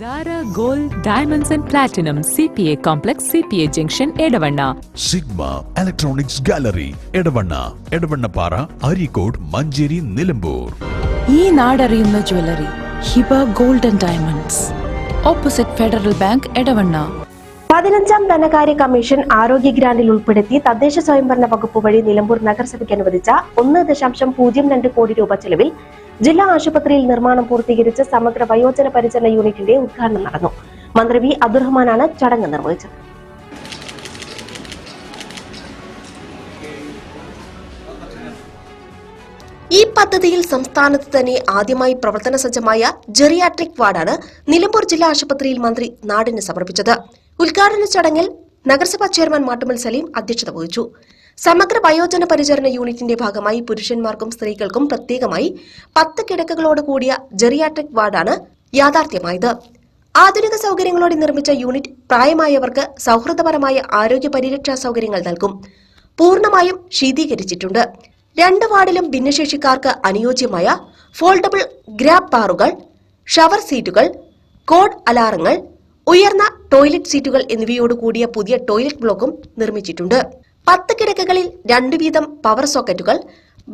Zara Gold Diamonds and Platinum CPA Complex CPA junction Edavanna Sigma electronics gallery Edavanna Edavannappara Areekode Manjeri Nilambur ഈ നാടറിയുന്ന jewellery Hiba gold and diamonds opposite Federal Bank Edavanna പതിനഞ്ചാം ധനകാര്യ commission ആരോഗ്യ ഗ്രാന്റിൽ ഉൾപ്പെടുത്തി തദ്ദേശ സ്വയംഭരണ വകുപ്പ് വഴി നിലമ്പൂർ നഗരസഭയ്ക്ക് അനുവദിച്ച ഒന്ന് ദശാംശം പൂജ്യം രണ്ട് കോടി രൂപ ചെലവിൽ ജില്ലാ ആശുപത്രിയിൽ നിർമ്മാണം പൂർത്തീകരിച്ച സമഗ്ര വയോജന പരിചരണ യൂണിറ്റിന്റെ ഉദ്ഘാടനം നടന്നു. മന്ത്രി വി അബ്ദുറഹ്മാനാണ് ചടങ്ങ് നിർവഹിച്ചത്. ഈ പദ്ധതിയിൽ സംസ്ഥാനത്ത് തന്നെ ആദ്യമായി പ്രവർത്തന സജ്ജമായ ജെറിയാട്രിക് വാർഡാണ് നിലമ്പൂർ ജില്ലാ ആശുപത്രിയിൽ മന്ത്രി നാടിന് സമർപ്പിച്ചത്. ഉദ്ഘാടന ചടങ്ങിൽ നഗരസഭാ ചെയർമാൻ മാട്ടുമൽ സലീം അധ്യക്ഷത വഹിച്ചു. സമഗ്ര വയോജന പരിചരണ യൂണിറ്റിന്റെ ഭാഗമായി പുരുഷന്മാർക്കും സ്ത്രീകൾക്കും പ്രത്യേകമായി പത്ത് കിടക്കകളോട് കൂടിയ ജെറിയാട്രിക് വാർഡാണ് യാഥാർത്ഥ്യമായത്. ആധുനിക സൗകര്യങ്ങളോടെ നിർമ്മിച്ച യൂണിറ്റ് പ്രായമായവർക്ക് സൗഹൃദപരമായ ആരോഗ്യ പരിരക്ഷാ സൗകര്യങ്ങൾ നൽകും. പൂർണമായും ശീതീകരിച്ചിട്ടുണ്ട്. രണ്ട് വാർഡിലും ഭിന്നശേഷിക്കാർക്ക് അനുയോജ്യമായ ഫോൾഡബിൾ ഗ്രാബ് ബാറുകൾ ഷവർ സീറ്റുകൾ കോഡ് അലാറങ്ങൾ ഉയർന്ന ടോയ്ലറ്റ് സീറ്റുകൾ എന്നിവയോട് കൂടിയ പുതിയ ടോയ്ലറ്റ് ബ്ലോക്കും നിർമ്മിച്ചിട്ടുണ്ട്. പത്ത് കിടക്കകളിൽ രണ്ടു വീതം പവർ സോക്കറ്റുകൾ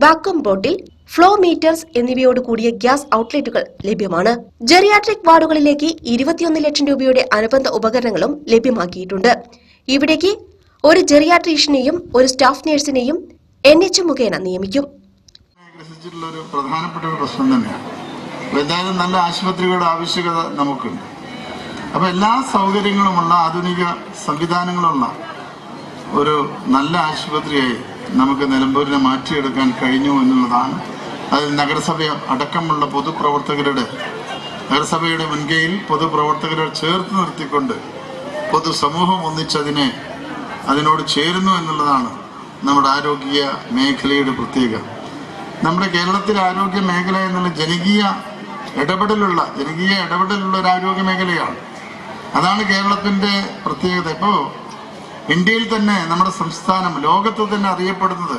വാക്വം ബോട്ടിൽ ഫ്ലോ മീറ്റേഴ്സ് എന്നിവയോട് കൂടിയ ഗ്യാസ് ഔട്ട്ലെറ്റുകൾ ലഭ്യമാണ്. ജെറിയാട്രിക് വാർഡുകളിലേക്ക് ഇരുപത്തിയൊന്ന് ലക്ഷം രൂപയുടെ അനുബന്ധ ഉപകരണങ്ങളും ലഭ്യമാക്കിയിട്ടുണ്ട്. ഇവിടേക്ക് ഒരു ജെറിയാട്രീഷ്യനെയും ഒരു സ്റ്റാഫ് നഴ്സിനെയും എൻ എച്ച് മുഖേന നിയമിക്കും. ഒരു പ്രധാനപ്പെട്ട ഒരു പ്രശ്നം തന്നെയാണ്. എന്തായാലും നല്ല ആശുപത്രികളുടെ ആവശ്യകത നമുക്കുണ്ട്. അപ്പൊ എല്ലാ സൗകര്യങ്ങളുമുള്ള ആധുനിക സംവിധാനങ്ങളുള്ള ഒരു നല്ല ആശുപത്രിയായി നമുക്ക് നിലമ്പൂരിനെ മാറ്റിയെടുക്കാൻ കഴിഞ്ഞു എന്നുള്ളതാണ്. അതിൽ നഗരസഭ അടക്കമുള്ള പൊതുപ്രവർത്തകരുടെ നഗരസഭയുടെ മുൻകൈയിൽ പൊതുപ്രവർത്തകരെ ചേർത്ത് നിർത്തിക്കൊണ്ട് പൊതുസമൂഹം ഒന്നിച്ചതിനെ അതിനോട് ചേരുന്നു എന്നുള്ളതാണ് നമ്മുടെ ആരോഗ്യ മേഖലയുടെ പ്രത്യേകത. നമ്മുടെ കേരളത്തിലെ ആരോഗ്യ മേഖല എന്നുള്ള ജനകീയ ഇടപെടലുള്ള ജനകീയ ഇടപെടലുള്ള ഒരു ആരോഗ്യ മേഖലയാണ്. അതാണ് കേരളത്തിന്റെ പ്രത്യേകത. ഇപ്പോൾ ഇന്ത്യയിൽ തന്നെ നമ്മുടെ സംസ്ഥാനം ലോകത്ത് തന്നെ അറിയപ്പെടുന്നത്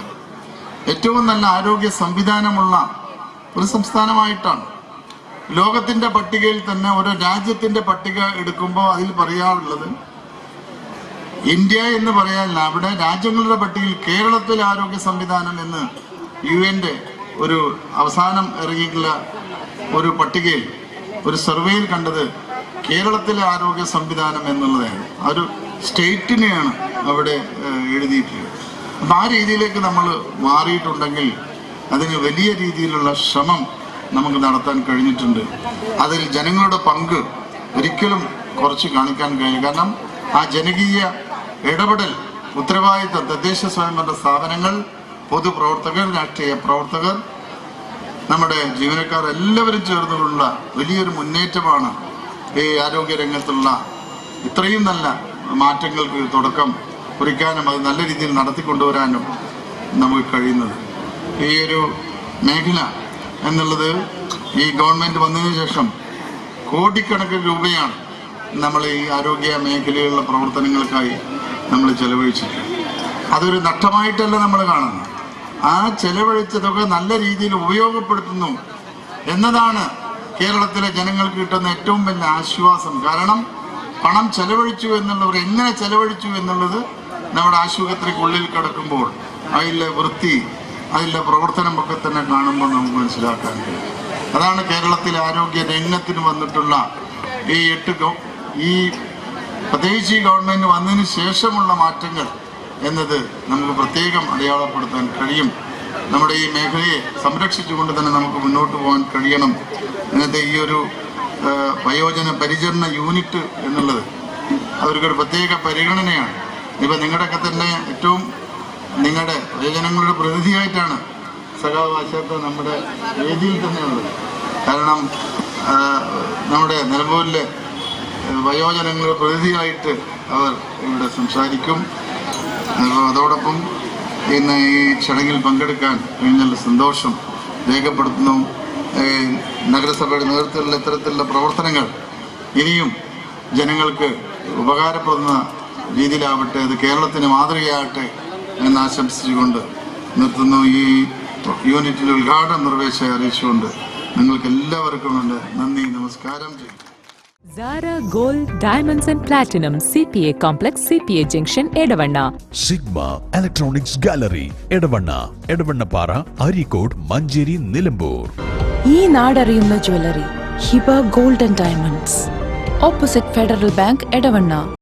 ഏറ്റവും നല്ല ആരോഗ്യ സംവിധാനമുള്ള ഒരു സംസ്ഥാനമായിട്ടാണ്. ലോകത്തിന്റെ പട്ടികയിൽ തന്നെ ഓരോ രാജ്യത്തിന്റെ പട്ടിക എടുക്കുമ്പോൾ അതിൽ പറയാറുള്ളത് ഇന്ത്യ എന്ന് പറയാനില്ല അവിടെ രാജ്യങ്ങളുടെ പട്ടികയിൽ കേരളത്തിലെ ആരോഗ്യ സംവിധാനം എന്ന് യു എന്റെ ഒരു അവസാനം ഇറങ്ങിയിട്ടുള്ള ഒരു പട്ടികയിൽ ഒരു സർവേയിൽ കണ്ടത് കേരളത്തിലെ ആരോഗ്യ സംവിധാനം എന്നുള്ളതാണ്. ഒരു സ്റ്റേറ്റിനെയാണ് അവിടെ എഴുതിയിട്ടുള്ളത്. അപ്പം ആ രീതിയിലേക്ക് നമ്മൾ മാറിയിട്ടുണ്ടെങ്കിൽ അതിന് വലിയ രീതിയിലുള്ള ശ്രമം നമുക്ക് നടത്താൻ കഴിഞ്ഞിട്ടുണ്ട്. അതിൽ ജനങ്ങളുടെ പങ്ക് ഒരിക്കലും കുറച്ച് കാണിക്കാൻ കഴിയും കാരണം ആ ജനകീയ ഇടപെടൽ ഉത്തരവാദിത്ത തദ്ദേശ സ്വയംഭരണ സ്ഥാപനങ്ങൾ പൊതുപ്രവർത്തകർ രാഷ്ട്രീയ പ്രവർത്തകർ നമ്മുടെ ജീവനക്കാർ എല്ലാവരും ചേർന്നുള്ള വലിയൊരു മുന്നേറ്റമാണ് ഈ ആരോഗ്യ രംഗത്തുള്ള ഇത്രയും നല്ല മാറ്റങ്ങൾക്ക് തുടക്കം കുറിക്കാനും അത് നല്ല രീതിയിൽ നടത്തിക്കൊണ്ടുവരാനും നമുക്ക് കഴിയുന്നത്. ഈ ഒരു മേഖല എന്നുള്ളത് ഈ ഗവൺമെന്റ് വന്നതിന് ശേഷം കോടിക്കണക്കിന് രൂപയാണ് നമ്മൾ ഈ ആരോഗ്യ മേഖലയിലുള്ള പ്രവർത്തനങ്ങൾക്കായി നമ്മൾ ചെലവഴിച്ചിട്ടുള്ളത്. അതൊരു നഷ്ടമായിട്ടല്ല നമ്മൾ കാണുന്നത്. ആ ചെലവഴിച്ച തുക നല്ല രീതിയിൽ ഉപയോഗപ്പെടുത്തുന്നു എന്നതാണ് കേരളത്തിലെ ജനങ്ങൾക്ക് കിട്ടുന്ന ഏറ്റവും വലിയ ആശ്വാസം. കാരണം പണം ചെലവഴിച്ചു എന്നുള്ളവർ എങ്ങനെ ചെലവഴിച്ചു എന്നുള്ളത് നമ്മുടെ ആശുപത്രിക്കുള്ളിൽ കിടക്കുമ്പോൾ അതിലെ വൃത്തി അതിലെ പ്രവർത്തനമൊക്കെ തന്നെ കാണുമ്പോൾ നമുക്ക് മനസ്സിലാക്കാൻ കഴിയും. അതാണ് കേരളത്തിലെ ആരോഗ്യ രംഗത്തിന് വന്നിട്ടുള്ള ഈ എട്ട് ഈ പ്രത്യേകിച്ച് ഈ ഗവൺമെന്റ് വന്നതിന് ശേഷമുള്ള മാറ്റങ്ങൾ എന്നത് നമുക്ക് പ്രത്യേകം അടയാളപ്പെടുത്താൻ കഴിയും. നമ്മുടെ ഈ മേഖലയെ സംരക്ഷിച്ചുകൊണ്ട് തന്നെ നമുക്ക് മുന്നോട്ട് പോകാൻ കഴിയണം. ഇന്നത്തെ ഈ ഒരു വയോജന പരിചരണ യൂണിറ്റ് എന്നുള്ളത് അവർക്കൊരു പ്രത്യേക പരിഗണനയാണ്. ഇപ്പം നിങ്ങളുടെയൊക്കെ തന്നെ ഏറ്റവും നിങ്ങളുടെ വയോജനങ്ങളുടെ പ്രതിനിധിയായിട്ടാണ് സഖാവകാശത്ത് നമ്മുടെ വേദിയിൽ തന്നെയുള്ളത് കാരണം നമ്മുടെ നിലമ്പൂരിലെ വയോജനങ്ങളുടെ പ്രതിനിധിയായിട്ട് അവർ ഇവിടെ സംസാരിക്കും. അതോടൊപ്പം ഇന്ന് ഈ ചടങ്ങിൽ പങ്കെടുക്കാൻ കഴിഞ്ഞുള്ള സന്തോഷം രേഖപ്പെടുത്തുന്നു. നഗരസഭയുടെ നേതൃത്വത്തിലുള്ള ഇത്തരത്തിലുള്ള പ്രവർത്തനങ്ങൾ ഇനിയും ജനങ്ങൾക്ക് ഉപകാരപ്പെടുന്ന രീതിയിലാവട്ടെ അത് കേരളത്തിന് മാതൃകയാകട്ടെ എന്ന് ആശംസിച്ചുകൊണ്ട് നിർത്തുന്നു. ഈ യൂണിറ്റിൽ ഉദ്ഘാടനം നിർവഹിച്ച അറിയിച്ചുകൊണ്ട് നിങ്ങൾക്ക് എല്ലാവർക്കും ഉണ്ട്. നന്ദി നമസ്കാരം. ചെയ്യും സാര gold diamonds and platinum C P A complex C P A junction Edavanna Sigma electronics gallery Edavanna Edavannappara Areekode Manjeri Nilambur ഈ നാടറിയുന്ന jewellery Hiba gold and diamonds. Opposite Federal Bank Edavanna.